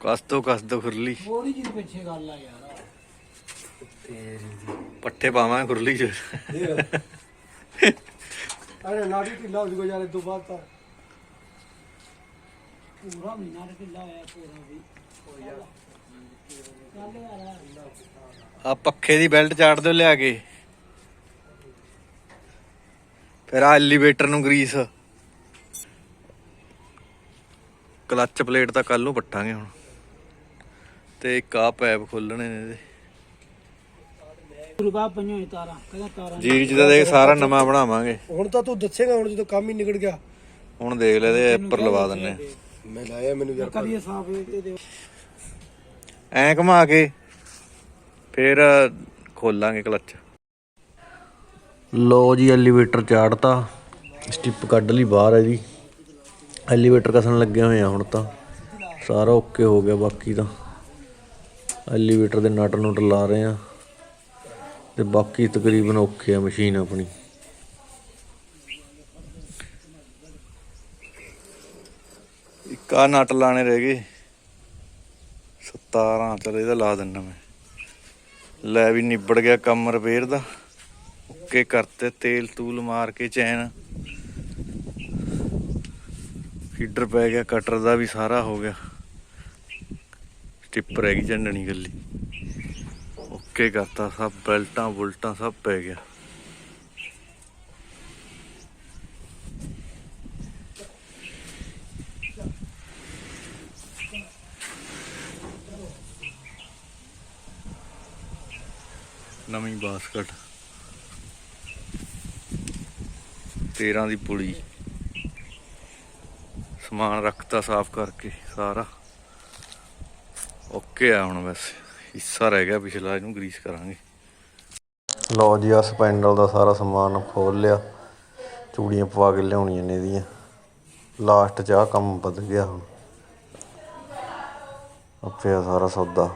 ਕਸ ਤੋਂ ਕਸ ਤੋਂ ਖੁਰਲੀ। ਪਿੱਛੇ ਗੱਲ ਆ ਯਾਰ। ਪੱਠੇ ਪਾਵਾਂ ਖੁਰਲੀ ਚ। ਅਰੇ ਨਾੜੀ ਢਿੱਲਾ ਹੋ ਜੂਗਾ ਯਾਰ ਇਹ ਤੋਂ ਬਾਅਦ ਤਾਂ। ਪੂਰਾ ਮਹੀਨਾ ਤੇ ਢਿੱਲਾ ਹੋਇਆ ਪੂਰਾ ਵੀ। ਯਾਰ। ਆ ਪੱਖੇ ਦੀ ਬੈਲਟ ਚਾੜ ਦਿਓ ਲਿਆ ਕੇ। ਫਿਰ ਆ ਐਲੀਵੇਟਰ ਨੂੰ ਗਰੀਸ। ਕਲੱਚ ਪਲੇਟ ਤਾਂ ਕੱਲ ਨੂੰ ਪੱਟਾਂਗੇ ਹੁਣ। ਤੇ ਆ ਪੈਪ ਖੋਲਣੇ ਨੇ ਇਹਦੇ। ਰੁਕਾ ਪਈਆਂ ਤਾਰਾਂ ਕਹਿੰਦਾ ਤਾਰਾਂ ਜੀਰੀ ਚ ਤਾਂ ਦੇਖ ਸਾਰਾ ਨਵਾਂ ਬਣਾਵਾਂਗੇ। ਹੁਣ ਤਾਂ ਤੂੰ ਦੱਸੇਗਾ ਹੁਣ ਜਦੋਂ ਕੰਮ ਹੀ ਨਿਕਲ ਗਿਆ। ਹੁਣ ਦੇਖ ਲੈ ਇਹਦੇ ਉੱਪਰ ਲਵਾ ਦਿੰਨੇ ਆ। ਮੈਂ ਲਾਇਆ ਮੈਨੂੰ ਯਾਰ ਕਰੀਏ ਸਾਫ਼ ਇਹ ਦੇ ਐਂ ਘੁਮਾ ਕੇ ਫਿਰ ਖੋਲਾਂਗੇ ਕਲੱਚ ਲੋ ਜੀ ਐਲੀਵੇਟਰ ਚਾੜਤਾ। ਸਟਿਪ ਕੱਢ ਲਈ ਬਾਹਰ ਇਹਦੀ। ਐਲੀਵੇਟਰ ਕਸਣ ਲੱਗੇ ਹੋਏ ਆ ਹੁਣ ਤਾਂ। ਸਾਰਾ ਓਕੇ ਹੋ ਗਿਆ ਬਾਕੀ ਤਾਂ। ਐਲੀਵੇਟਰ ਦੇ ਨਟ ਨੁਟ ਲਾ ਰਹੇ ਆ ਤੇ ਬਾਕੀ ਤਕਰੀਬਨ ਓਕੇ ਆ ਮਸ਼ੀਨ ਆਪਣੀ। ਇੱਕ ਆ ਨਟ ਲਾਣੇ ਰਹਿ ਗਏ। 17 ਚਲ ਇਹਦਾ ਲਾ ਦਿੰਦਾ ਮੈਂ। ਲੈ ਵੀ ਨਿਬੜ ਗਿਆ ਕੰਮ ਰਿਪੇਅਰ ਦਾ। ਓਕੇ ਕਰਤੇ, ਤੇਲ ਤੂਲ ਮਾਰ ਕੇ ਚੈਨ। ਫੀਡਰ ਪੈ ਗਿਆ ਕਟਰ ਦਾ ਵੀ ਸਾਰਾ ਹੋ ਗਿਆ। ਟਿੱਪਰ ਹੈਗੀ ਝੰਡਣੀ ਗੱਲੀ। ਓਕੇ ਕਰਤਾ, ਸਭ ਬੈਲਟਾਂ ਬੁਲਟਾਂ ਸਭ ਪੈ ਗਿਆ। ਨਵੀਂ ਬਾਸਕਟ। 13 ਦੀ ਪੁਲੀ। ਸਮਾਨ ਰੱਖਤਾ ਸਾਫ਼ ਕਰਕੇ ਸਾਰਾ। ਓਕੇ ਆ ਹੁਣ ਬਸ ਹਿੱਸਾ ਰਹਿ ਗਿਆ ਪਿਛਲਾ ਇਹਨੂੰ ਗਰੀਸ ਕਰਾਂਗੇ। ਲਓ ਜੀ ਆ ਸਪੈਂਡਲ ਦਾ ਸਾਰਾ ਸਮਾਨ ਖੋਲ ਲਿਆ। ਚੂੜੀਆਂ ਪਵਾ ਕੇ ਲਿਆਉਣੀਆਂ ਨੇ ਇਹਦੀਆਂ। ਲਾਸਟ 'ਚ ਆ ਕੰਮ ਵੱਧ ਗਿਆ ਹੁਣ। ਆਪੇ ਆ ਸਾਰਾ ਸੌਦਾ।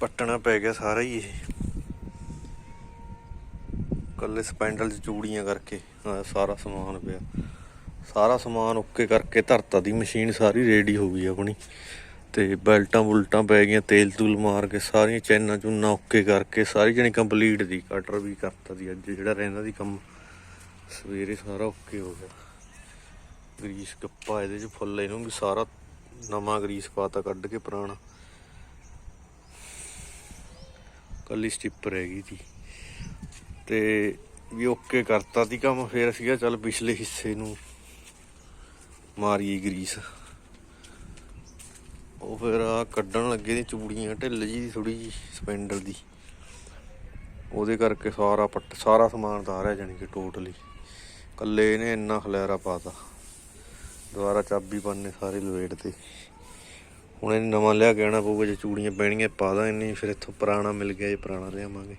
ਪੱਟਣਾ ਪੈ ਗਿਆ ਸਾਰਾ ਹੀ ਇਹ। ਕੱਲੇ ਸਪੈਂਡਲ ਚ ਚੂੜੀਆਂ ਕਰਕੇ ਸਾਰਾ ਸਮਾਨ ਪਿਆ। ਸਾਰਾ ਸਮਾਨ ਓਕੇ ਕਰਕੇ ਧਰਤਾ ਦੀ ਮਸ਼ੀਨ ਸਾਰੀ ਰੈਡੀ ਹੋ ਗਈ ਆਪਣੀ। ਤੇ ਬੈਲਟਾਂ ਬੁਲਟਾਂ ਪੈ ਗਈਆਂ, ਤੇਲ ਤੂਲ ਮਾਰ ਕੇ ਸਾਰੀਆਂ ਚੈਨਾਂ ਚੂਨਾਂ ਓਕੇ ਕਰਕੇ ਸਾਰੀ ਜਣੀ ਕੰਪਲੀਟ ਦੀ, ਕਟਰ ਵੀ ਕਰਤਾ ਦੀ, ਅੱਜ ਜਿਹੜਾ ਰਹਿੰਦਾ ਦੀ ਕੰਮ, ਸਵੇਰੇ ਸਾਰਾ ਓਕੇ ਹੋ ਗਿਆ। ਗਰੀਸ ਕੱਪਾ ਇਹਦੇ ਚ ਫੁੱਲ, ਇਹਨੂੰ ਵੀ ਸਾਰਾ ਨਵਾਂ ਗਰੀਸ ਪਾਤਾ ਕੱਢ ਕੇ ਪੁਰਾਣਾ। ਕੱਲੀ ਸਟਿਪ ਰਹਿ ਗਈ ਸੀ। ਤੇ ਵੀ ਓਕੇ ਕਰਤਾ ਸੀ ਕੰਮ, ਫੇਰ ਸੀਗਾ ਚੱਲ ਪਿਛਲੇ ਹਿੱਸੇ ਨੂੰ ਮਾਰੀਏ ਗਰੀਸ। ਉਹ ਫਿਰ ਆ ਕੱਢਣ ਲੱਗੇ ਦੀ ਚੂੜੀਆਂ, ਢਿੱਲ ਜੀ ਥੋੜੀ ਜੀ ਸਪੈਂਡਲ ਦੀ। ਉਹਦੇ ਕਰਕੇ ਸਾਰਾ ਪੱਟ, ਸਾਰਾ ਸਮਾਨ ਤਾਰਿਆ ਜਾਣੀ ਕਿ ਟੋਟਲੀ ਕੱਲੇ ਇਹਨੇ ਇੰਨਾ ਖਲਿਆਰਾ ਪਾਤਾ। ਦੁਬਾਰਾ ਚਾਬੀ ਬੰਨੇ ਸਾਰੇ ਲਵੇਟ ਤੇ। ਹੁਣ ਇਹ ਨਵਾਂ ਲਿਆ ਕੇ ਆਉਣਾ ਪਊਗਾ, ਜੇ ਚੂੜੀਆਂ ਪੈਣੀਆਂ, ਪਾ ਦਾਂਗੇ, ਨਹੀਂ ਫਿਰ ਇੱਥੋਂ ਪੁਰਾਣਾ ਮਿਲ ਗਿਆ, ਜੇ ਪੁਰਾਣਾ ਲਿਆਵਾਂਗੇ।